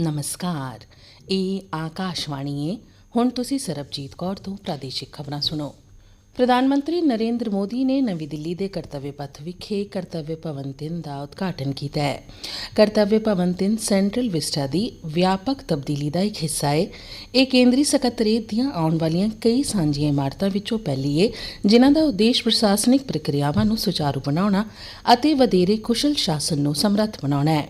ਨਮਸਕਾਰ। ਇਹ ਆਕਾਸ਼ਵਾਣੀ ਹੈ ਹੁਣ ਤੁਸੀਂ ਸਰਬਜੀਤ ਕੌਰ ਤੋਂ ਪ੍ਰਾਦੇਸ਼ਿਕ ਖਬਰਾਂ ਸੁਣੋ। ਪ੍ਰਧਾਨ ਮੰਤਰੀ ਨਰਿੰਦਰ ਮੋਦੀ ਨੇ ਨਵੀਂ ਦਿੱਲੀ ਦੇ ਕਰਤੱਵਯ ਪਥ ਵਿਖੇ ਕਰਤੱਵਯ ਭਵਨ 3 ਦਾ ਉਦਘਾਟਨ ਕੀਤਾ ਹੈ। ਕਰਤੱਵਯ ਭਵਨ 3 ਸੈਂਟਰਲ ਵਿਸਟਾ ਦੀ ਵਿਆਪਕ ਤਬਦੀਲੀ ਦਾ ਇੱਕ ਹਿੱਸਾ ਹੈ ਇਹ ਕੇਂਦਰੀ ਸਕੱਤਰੇਤ ਦੀਆਂ ਆਉਣ ਵਾਲੀਆਂ ਕਈ ਸਾਂਝੀਆਂ ਇਮਾਰਤਾਂ ਵਿੱਚੋਂ ਪਹਿਲੀ ਹੈ ਜਿਨ੍ਹਾਂ ਦਾ ਉਦੇਸ਼ ਪ੍ਰਸ਼ਾਸਨਿਕ ਪ੍ਰਕਿਰਿਆਵਾਂ ਨੂੰ ਸੁਚਾਰੂ ਬਣਾਉਣਾ ਅਤੇ ਵਧੇਰੇ ਕੁਸ਼ਲ ਸ਼ਾਸਨ ਨੂੰ ਸਮਰੱਥ ਬਣਾਉਣਾ ਹੈ।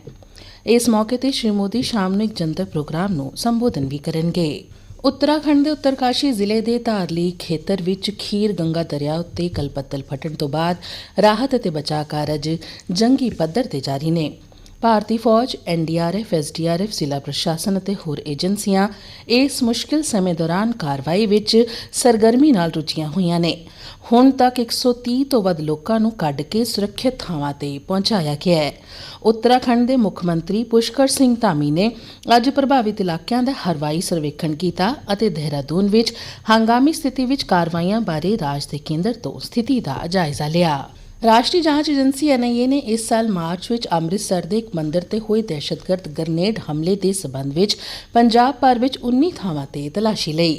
ਇਸ ਮੌਕੇ ਤੇ ਸ਼੍ਰੀ ਮੋਦੀ ਸ਼ਾਮ ਨੂੰ ਇੱਕ ਜਨਤਕ ਪ੍ਰੋਗਰਾਮ ਨੂੰ ਸੰਬੋਧਨ ਵੀ ਕਰਨਗੇ। ਉੱਤਰਾਖੰਡ ਦੇ ਉੱਤਰਕਾਸ਼ੀ ਜ਼ਿਲ੍ਹੇ ਦੇ ਧਾਰਲੀ ਖੇਤਰ ਵਿੱਚ ਖੀਰ ਗੰਗਾ ਦਰਿਆ ਉੱਤੇ ਕਲਪੱਤਲ ਫਟਣ ਤੋਂ ਬਾਅਦ ਰਾਹਤ ਅਤੇ ਬਚਾਅ ਕਾਰਜ ਜੰਗੀ ਪੱਧਰ ਤੇ ਜਾਰੀ ਨੇ। ਭਾਰਤੀ ਫੌਜ ਐਨਡੀਆਰਐਫ ਐਸਡੀਆਰਐਫ ਜ਼ਿਲ੍ਹਾ ਪ੍ਰਸ਼ਾਸਨ ਅਤੇ ਹੋਰ ਏਜੰਸੀਆਂ ਇਸ ਮੁਸ਼ਕਿਲ ਸਮੇਂ ਦੌਰਾਨ ਕਾਰਵਾਈ ਵਿੱਚ ਸਰਗਰਮੀ ਨਾਲ ਰੁੱਝੀਆਂ ਹੋਈਆਂ ਨੇ। ਹੁਣ ਤੱਕ 130 ਤੋਂ ਵੱਧ ਲੋਕਾਂ ਨੂੰ ਕੱਢ ਕੇ ਸੁਰੱਖਿਅਤ ਥਾਵਾਂ ਤੇ ਪਹੁੰਚਾਇਆ ਗਿਆ ਹੈ। ਉੱਤਰਾਖੰਡ ਦੇ ਮੁੱਖ ਮੰਤਰੀ ਪੁਸ਼ਕਰ ਸਿੰਘ ਧਾਮੀ ਨੇ ਅੱਜ ਪ੍ਰਭਾਵਿਤ ਇਲਾਕਿਆਂ ਦਾ ਹਰਵਾਈ ਸਰਵੇਖਣ ਕੀਤਾ ਅਤੇ ਦੇਹਰਾਦੂਨ ਵਿੱਚ ਹੰਗਾਮੀ ਸਥਿਤੀ ਵਿੱਚ ਕਾਰਵਾਈਆਂ ਬਾਰੇ ਰਾਜ ਦੇ ਕੇਂਦਰ ਤੋਂ ਸਥਿਤੀ ਦਾ ਜਾਇਜ਼ਾ ਲਿਆ। ਰਾਸ਼ਟਰੀ ਜਾਂਚ ਏਜੰਸੀ ਐਨਆਈਏ ਨੇ ਇਸ ਸਾਲ ਮਾਰਚ ਵਿੱਚ ਅੰਮ੍ਰਿਤਸਰ ਦੇ ਇੱਕ ਮੰਦਿਰ ਤੇ ਹੋਏ ਦਹਿਸ਼ਤਗਰਦ ਗ੍ਰਨੇਡ ਹਮਲੇ ਦੇ ਸਬੰਧ ਵਿੱਚ ਪੰਜਾਬ ਭਰ ਵਿੱਚ 19 ਥਾਵਾਂ ਤੇ ਤਲਾਸ਼ੀ ਲਈ।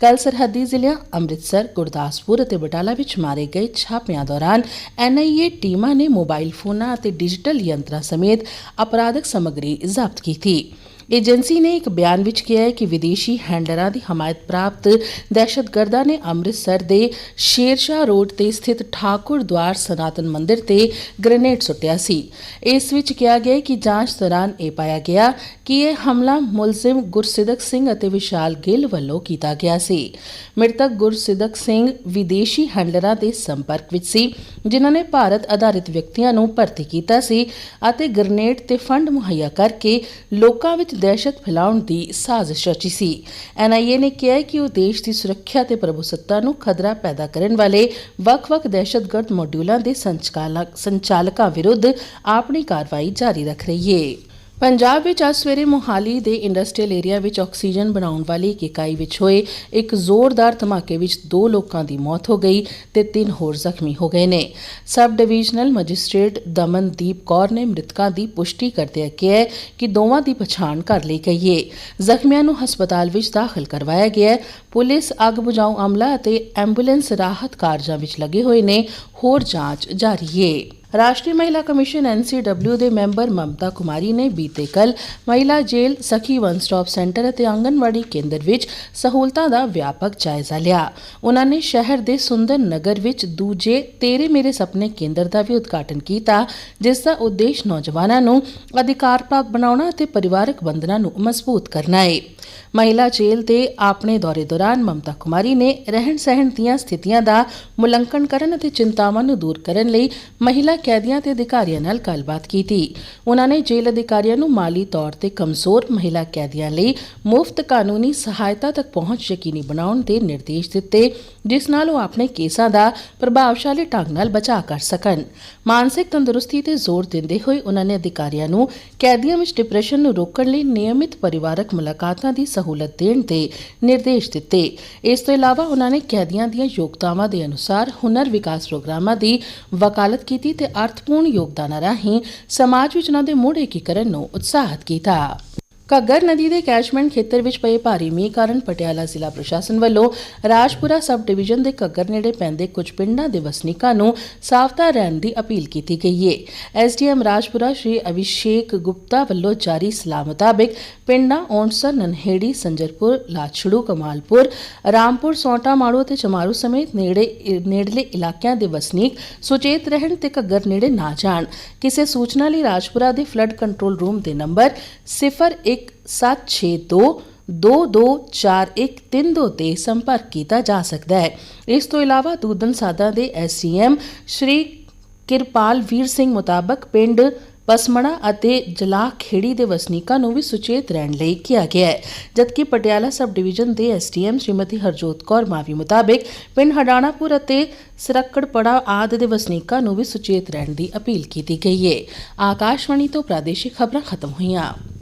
ਕੱਲ ਸਰਹੱਦੀ ਜ਼ਿਲ੍ਹਿਆਂ ਅੰਮ੍ਰਿਤਸਰ, ਗੁਰਦਾਸਪੁਰ ਅਤੇ ਬਟਾਲਾ ਵਿੱਚ ਮਾਰੇ ਗਏ ਛਾਪਿਆਂ ਦੌਰਾਨ ਐਨਆਈਏ ਟੀਮਾਂ ਨੇ ਮੋਬਾਈਲ ਫੋਨਾਂ ਅਤੇ ਡਿਜੀਟਲ ਯੰਤਰਾਂ ਸਮੇਤ ਅਪਰਾਧਕ ਸਮੱਗਰੀ ਜ਼ਬਤ ਕੀਤੀ। ਏਜੰਸੀ ਨੇ ਇੱਕ ਬਿਆਨ ਵਿੱਚ ਕਿਹਾ ਹੈ ਕਿ ਵਿਦੇਸ਼ੀ ਹੈਂਡਲਰਾਂ ਦੀ ਹਮਾਇਤ ਪ੍ਰਾਪਤ ਦਹਿਸ਼ਤਗਰਦਾਂ ਨੇ ਅੰਮ੍ਰਿਤਸਰ ਦੇ ਸ਼ੇਰਸ਼ਾਹ ਰੋਡ ਤੇ ਸਥਿਤ ਠਾਕੁਰ ਦਵਾਰ ਸਨਾਤਨ ਮੰਦਿਰ ਤੇ ਗ੍ਰੇਨੇਡ ਸੁੱਟਿਆ ਸੀ। ਇਸ ਵਿੱਚ ਕਿਹਾ ਗਿਆ ਕਿ ਜਾਂਚ ਦੌਰਾਨ ਇਹ ਪਾਇਆ ਗਿਆ ਕਿ ਇਹ ਹਮਲਾ ਮੁਲਜ਼ਮ ਗੁਰਸਿਦਕ ਸਿੰਘ ਅਤੇ ਵਿਸ਼ਾਲ ਗਿੱਲ ਵੱਲੋਂ ਕੀਤਾ ਗਿਆ ਸੀ। ਮ੍ਰਿਤਕ ਗੁਰਸਿਦਕ ਸਿੰਘ ਵਿਦੇਸ਼ੀ ਹੈਂਡਲਰਾਂ ਦੇ ਸੰਪਰਕ ਵਿੱਚ ਸੀ, ਜਿਨ੍ਹਾਂ ਨੇ ਭਾਰਤ ਆਧਾਰਿਤ ਵਿਅਕਤੀਆਂ ਨੂੰ ਭਰਤੀ ਕੀਤਾ ਸੀ ਅਤੇ ਗ੍ਰੇਨੇਡ ਤੇ ਫੰਡ ਮੁਹੱਈਆ ਕਰਕੇ ਲੋਕਾਂ ਵਿੱਚ ਦਹਿਸ਼ਤ ਫੈਲਾਉਣ ਦੀ ਸਾਜ਼ਿਸ਼ ਰਚੀ ਸੀ। ਐਨਆਈਏ ਨੇ ਕਿਹਾ ਕਿ ਉਹ ਦੇਸ਼ ਦੀ ਸੁਰੱਖਿਆ ਤੇ ਪ੍ਰਭੂਸੱਤਾ ਨੂੰ ਖਤਰਾ ਪੈਦਾ ਕਰਨ ਵਾਲੇ ਵੱਖ-ਵੱਖ ਦਹਿਸ਼ਤਗਰਦ ਮਾਡਿਊਲਾਂ ਦੇ ਸੰਚਾਲਕਾਂ ਵਿਰੁੱਧ ਆਪਣੀ ਕਾਰਵਾਈ ਜਾਰੀ ਰੱਖ ਰਹੀ ਹੈ ਪੰਜਾਬ ਵਿੱਚ ਅੱਜ ਸਵੇਰੇ ਮੋਹਾਲੀ ਦੇ ਇੰਡਸਟਰੀਅਲ ਏਰੀਆ ਵਿੱਚ ਆਕਸੀਜਨ ਬਣਾਉਣ ਵਾਲੀ ਇੱਕ ਇਕਾਈ ਵਿੱਚ ਹੋਏ ਇੱਕ ਜ਼ੋਰਦਾਰ ਧਮਾਕੇ ਵਿੱਚ ਦੋ ਲੋਕਾਂ ਦੀ ਮੌਤ ਹੋ ਗਈ ਤੇ ਤਿੰਨ ਹੋਰ ਜ਼ਖਮੀ ਹੋ ਗਏ ਨੇ। Sub divisional magistrate Damandeep Kaur ਨੇ ਮ੍ਰਿਤਕਾਂ ਦੀ ਪੁਸ਼ਟੀ ਕਰਦਿਆਂ ਕਿਹਾ ਕਿ ਦੋਵਾਂ ਦੀ ਪਛਾਣ ਕਰ ਲਈ ਗਈ ਹੈ ਜ਼ਖਮੀਆਂ ਨੂੰ ਹਸਪਤਾਲ ਵਿੱਚ ਦਾਖਲ ਕਰਵਾਇਆ ਗਿਆ ਹੈ। ਪੁਲਿਸ ਅੱਗ ਬੁਝਾਊ ਅਮਲਾ ਅਤੇ ਐਂਬੂਲੈਂਸ ਰਾਹਤ ਕਾਰਜਾਂ ਵਿੱਚ ਲੱਗੇ ਹੋਏ ਨੇ। ਹੋਰ ਜਾਂਚ ਜਾਰੀ ਹੈ ਰਾਸ਼ਟਰੀ ਮਹਿਲਾ ਕਮਿਸ਼ਨ ਐਨਸੀਡਬਲਿਊ ਦੇ ਮੈਂਬਰ ਮਮਤਾ ਕੁਮਾਰੀ ਨੇ ਬੀਤੇ ਕੱਲ ਮਹਿਲਾ ਜੇਲ੍ਹ ਸਖੀ ਵਨ ਸਟਾਪ ਸੈਂਟਰ ਅਤੇ ਆਂਗਨਵਾੜੀ ਕੇਂਦਰ ਵਿੱਚ ਸਹੂਲਤਾਂ ਦਾ ਵਿਆਪਕ ਜਾਇਜ਼ਾ ਲਿਆ। ਉਹਨਾਂ ਨੇ ਸ਼ਹਿਰ ਦੇ ਸੁੰਦਰ ਨਗਰ ਵਿੱਚ ਦੂਜੇ ਤੇਰੇ ਮੇਰੇ ਸੁਪਨੇ ਕੇਂਦਰ ਦਾ ਵੀ ਉਦਘਾਟਨ ਕੀਤਾ, ਜਿਸ ਦਾ ਉਦੇਸ਼ ਨੌਜਵਾਨਾਂ ਨੂੰ ਅਧਿਕਾਰ ਪ੍ਰਾਪਤ ਬਣਾਉਣਾ ਅਤੇ ਪਰਿਵਾਰਕ ਬੰਧਨਾਂ ਨੂੰ ਮਜ਼ਬੂਤ ਕਰਨਾ ਹੈ ਮਹਿਲਾ ਜੇਲ ਦੇ ਆਪਣੇ ਦੌਰੇ ਦੌਰਾਨ ਮਮਤਾ ਕੁਮਾਰੀ ਨੇ ਰਹਿਣ ਸਹਿਣ ਦੀਆਂ ਸਥਿਤੀਆਂ ਦਾ ਮੁਲੰਕਣ ਕਰਨ ਅਤੇ ਚਿੰਤਾਵਾਂ ਨੂੰ ਦੂਰ ਕਰਨ ਲਈ ਮਹਿਲਾ ਕੈਦੀਆਂ ਤੇ ਅਧਿਕਾਰੀਆਂ ਨਾਲ ਗੱਲਬਾਤ ਕੀਤੀ। ਉਹਨਾਂ ਨੇ ਜੇਲ੍ਹ ਅਧਿਕਾਰੀਆਂ ਨੂੰ ਮਾਲੀ ਤੌਰ ਤੇ ਕਮਜ਼ੋਰ ਮਹਿਲਾ ਕੈਦੀਆਂ ਲਈ ਮੁਫਤ ਕਾਨੂੰਨੀ ਸਹਾਇਤਾ ਤੱਕ ਪਹੁੰਚ ਯਕੀਨੀ ਬਣਾਉਣ ਦੇ ਨਿਰਦੇਸ਼ ਦਿੱਤੇ, ਜਿਸ ਨਾਲ ਉਹ ਆਪਣੇ ਕੇਸਾਂ ਦਾ ਪ੍ਰਭਾਵਸ਼ਾਲੀ ਢੰਗ ਨਾਲ ਬਚਾਅ ਕਰ ਸਕਣ। ਮਾਨਸਿਕ ਤੰਦਰੁਸਤੀ ਤੇ ਜ਼ੋਰ ਦਿੰਦੇ ਹੋਏ ਉਹਨਾਂ ਨੇ ਅਧਿਕਾਰੀਆਂ ਨੂੰ ਕੈਦੀਆਂ ਵਿੱਚ ਡਿਪਰੈਸ਼ਨ ਨੂੰ ਰੋਕਣ ਲਈ ਨਿਯਮਿਤ ਪਰਿਵਾਰਕ ਮੁਲਾਕਾਤਾਂ ਦੀ ਸਹੂਲਤ ਦੇਣ ਦੇ ਨਿਰਦੇਸ਼ ਦਿੱਤੇ। ਇਸ ਤੋਂ ਇਲਾਵਾ ਉਹਨਾਂ ਨੇ ਕੈਦੀਆਂ ਦੀਆਂ ਯੋਗਤਾਵਾਂ ਦੇ ਅਨੁਸਾਰ ਹੁਨਰ ਵਿਕਾਸ ਪ੍ਰੋਗਰਾਮਾਂ ਦੀ ਵਕਾਲਤ ਕੀਤੀ ਤੇ ਅਰਥਪੂਰਨ ਯੋਗਦਾਨਾਂ ਰਾਹੀਂ ਸਮਾਜ ਵਿੱਚ ਉਹਨਾਂ ਦੇ ਮੁੜ ਏਕੀਕਰਨ ਨੂੰ ਉਤਸ਼ਾਹਿਤ ਕੀਤਾ। ਘੱਗਰ ਨਦੀ ਦੇ ਕੈਚਮੈਂਟ ਖੇਤਰ ਵਿੱਚ ਪਏ ਭਾਰੀ ਮੀਂਹ ਕਾਰਨ ਪਟਿਆਲਾ ਜ਼ਿਲ੍ਹਾ ਪ੍ਰਸ਼ਾਸਨ ਵੱਲੋਂ ਰਾਜਪੁਰਾ ਸਬ ਡਿਵੀਜ਼ਨ ਦੇ ਘੱਗਰ ਨੇੜੇ ਪੈਂਦੇ ਕੁਝ ਪਿੰਡਾਂ ਦੇ ਵਸਨੀਕਾਂ ਨੂੰ ਸਾਵਧਾਨ ਰਹਿਣ ਦੀ ਅਪੀਲ ਕੀਤੀ ਗਈ ਹੈ ਐਸਡੀਐਮ ਰਾਜਪੁਰਾ ਸ਼੍ਰੀ ਅਭਿਸ਼ੇਕ ਗੁਪਤਾ ਵੱਲੋਂ ਜਾਰੀ ਸਲਾਹ ਮੁਤਾਬਿਕ ਪਿੰਡਾਂ ਔਂਸਰ ਨਨਹੇੜੀ, ਸੰਜਰਪੁਰ, ਲਾਛੜੂ, ਕਮਾਲਪੁਰ, ਰਾਮਪੁਰ, ਸੌਂਟਾ, ਮਾੜੂ ਅਤੇ ਚਮਾਰੂ ਸਮੇਤ ਨੇੜੇ, ਨੇੜਲੇ ਇਲਾਕਿਆਂ ਦੇ ਵਸਨੀਕ ਸੁਚੇਤ ਰਹਿਣ ਤੇ ਘੱਗਰ ਨੇੜੇ ਨਾ ਜਾਣ। ਕਿਸੇ ਸੂਚਨਾ ਲਈ ਰਾਜਪੁਰਾ ਦੇ ਫਲੱਡ ਕੰਟਰੋਲ ਰੂਮ ਦੇ ਨੰਬਰ 01762 224132 ਤੇ ਸੰਪਰਕ ਕੀਤਾ ਜਾ ਸਕਦਾ ਹੈ। ਇਸ ਤੋਂ ਇਲਾਵਾ ਦੂਦਨ ਸਾਦਾ ਦੇ ਐਸਸੀਐਮ ਸ਼੍ਰੀ ਕਿਰਪਾਲ ਵੀਰ ਸਿੰਘ ਮੁਤਾਬਕ ਪਿੰਡ ਪਸਮਣਾ ਅਤੇ ਜਲਾਹ ਖੇੜੀ ਦੇ ਵਸਨੀਕਾਂ ਨੂੰ ਵੀ ਸੁਚੇਤ ਰਹਿਣ ਲਈ ਕਿਹਾ ਗਿਆ ਹੈ। ਜਦਕਿ ਪਟਿਆਲਾ ਸਬ ਡਿਵੀਜ਼ਨ ਦੇ ਐਸਟੀਐਮ ਸ਼੍ਰੀਮਤੀ ਹਰਜੋਤ ਕੌਰ ਮਾਵੀ ਮੁਤਾਬਕ ਪਿੰਡ ਹਡਾਣਾਪੁਰ ਅਤੇ ਸਰਕੜਪੜਾ ਆਦ ਦੇ ਵਸਨੀਕਾਂ ਨੂੰ ਵੀ ਸੁਚੇਤ ਰਹਿਣ ਦੀ ਅਪੀਲ ਕੀਤੀ ਗਈ ਹੈ। ਆਕਾਸ਼ਵਾਣੀ ਤੋਂ ਪ੍ਰਾਦੇਸ਼ਿਕ ਖਬਰਾਂ ਖਤਮ ਹੋਈਆਂ।